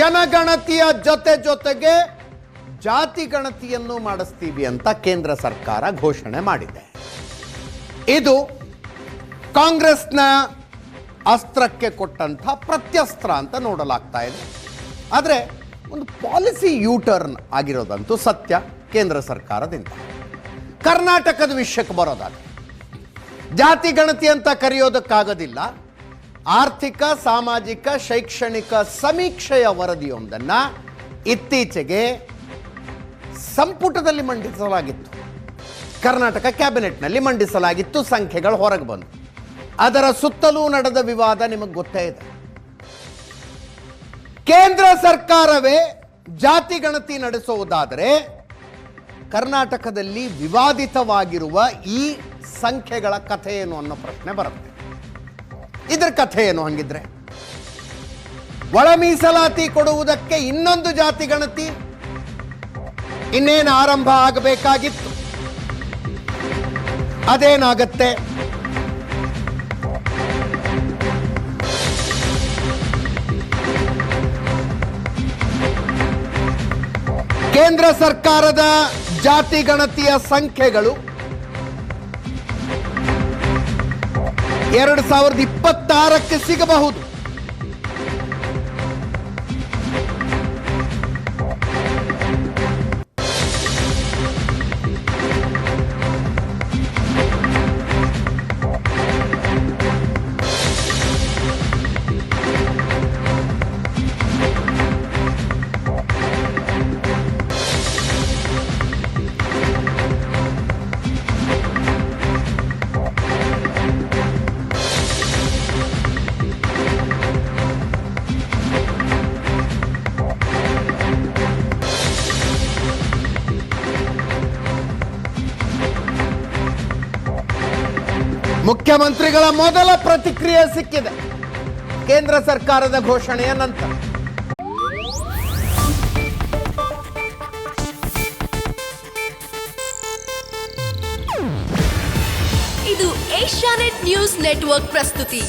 ಜನಗಣತಿಯ ಜೊತೆ ಜೊತೆಗೆ ಜಾತಿ ಗಣತಿಯನ್ನು ಮಾಡಿಸ್ತೀವಿ ಅಂತ ಕೇಂದ್ರ ಸರ್ಕಾರ ಘೋಷಣೆ ಮಾಡಿದೆ. ಇದು ಕಾಂಗ್ರೆಸ್ನ ಅಸ್ತ್ರಕ್ಕೆ ಕೊಟ್ಟಂಥ ಪ್ರತ್ಯಸ್ತ್ರ ಅಂತ ನೋಡಲಾಗ್ತಾ ಇದೆ. ಆದರೆ ಒಂದು ಪಾಲಿಸಿ ಯೂ ಟರ್ನ್ ಆಗಿರೋದಂತೂ ಸತ್ಯ ಕೇಂದ್ರ ಸರ್ಕಾರದಿಂದ. ಕರ್ನಾಟಕದ ವಿಷಯಕ್ಕೆ ಬರೋದಾಗ ಜಾತಿ ಗಣತಿ ಅಂತ ಕರೆಯೋದಕ್ಕಾಗೋದಿಲ್ಲ. ಆರ್ಥಿಕ, ಸಾಮಾಜಿಕ, ಶೈಕ್ಷಣಿಕ ಸಮೀಕ್ಷೆಯ ವರದಿಯೊಂದನ್ನು ಇತ್ತೀಚೆಗೆ ಸಂಪುಟದಲ್ಲಿ ಮಂಡಿಸಲಾಗಿತ್ತು. ಕರ್ನಾಟಕ ಕ್ಯಾಬಿನೆಟ್ನಲ್ಲಿ ಮಂಡಿಸಲಾಗಿತ್ತು, ಸಂಖ್ಯೆಗಳು ಹೊರಗೆ ಬಂದು. ಅದರ ಸುತ್ತಲೂ ನಡೆದ ವಿವಾದ ನಿಮಗೆ ಗೊತ್ತೇ ಇದೆ. ಕೇಂದ್ರ ಸರ್ಕಾರವೇ ಜಾತಿ ಗಣತಿ ನಡೆಸುವುದಾದರೆ ಕರ್ನಾಟಕದಲ್ಲಿ ವಿವಾದಿತವಾಗಿರುವ ಈ ಸಂಖ್ಯೆಗಳ ಕಥೆ ಏನು ಅನ್ನೋ ಪ್ರಶ್ನೆ ಬರುತ್ತೆ. ಇದರ ಕಥೆ ಏನು ಹಂಗಿದ್ರೆ. ಒಳ ಮೀಸಲಾತಿ ಕೊಡುವುದಕ್ಕೆ ಇನ್ನೊಂದು ಜಾತಿ ಗಣತಿ. ಇನ್ನೇನು ಆರಂಭ ಆಗಬೇಕಾಗಿತ್ತು. ಅದೇನಾಗತ್ತೆ? ಕೇಂದ್ರ ಸರ್ಕಾರದ ಜಾತಿ ಗಣತಿಯ ಸಂಖ್ಯೆಗಳು. ಎರಡು ಸಾವಿರದ ಇಪ್ಪತ್ತಾರಕ್ಕೆ ಸಿಗಬಹುದು. ಮುಖ್ಯಮಂತ್ರಿಗಳ ಮೊದಲ ಪ್ರತಿಕ್ರಿಯೆ ಸಿಕ್ಕಿದೆ. ಕೇಂದ್ರ ಸರ್ಕಾರದ ಘೋಷಣೆಯ ನಂತರ. ಇದು ಏಷ್ಯಾನೆಟ್ ನ್ಯೂಸ್ ನೆಟ್ವರ್ಕ್ ಪ್ರಸ್ತುತಿ.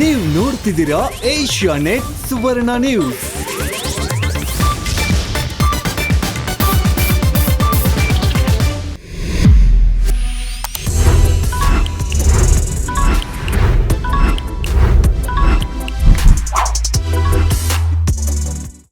ನೀವು ನೋಡ್ತಿದ್ದೀರಾ ಏಷ್ಯಾ ನೆಟ್ ಸುವರ್ಣ ನ್ಯೂಸ್.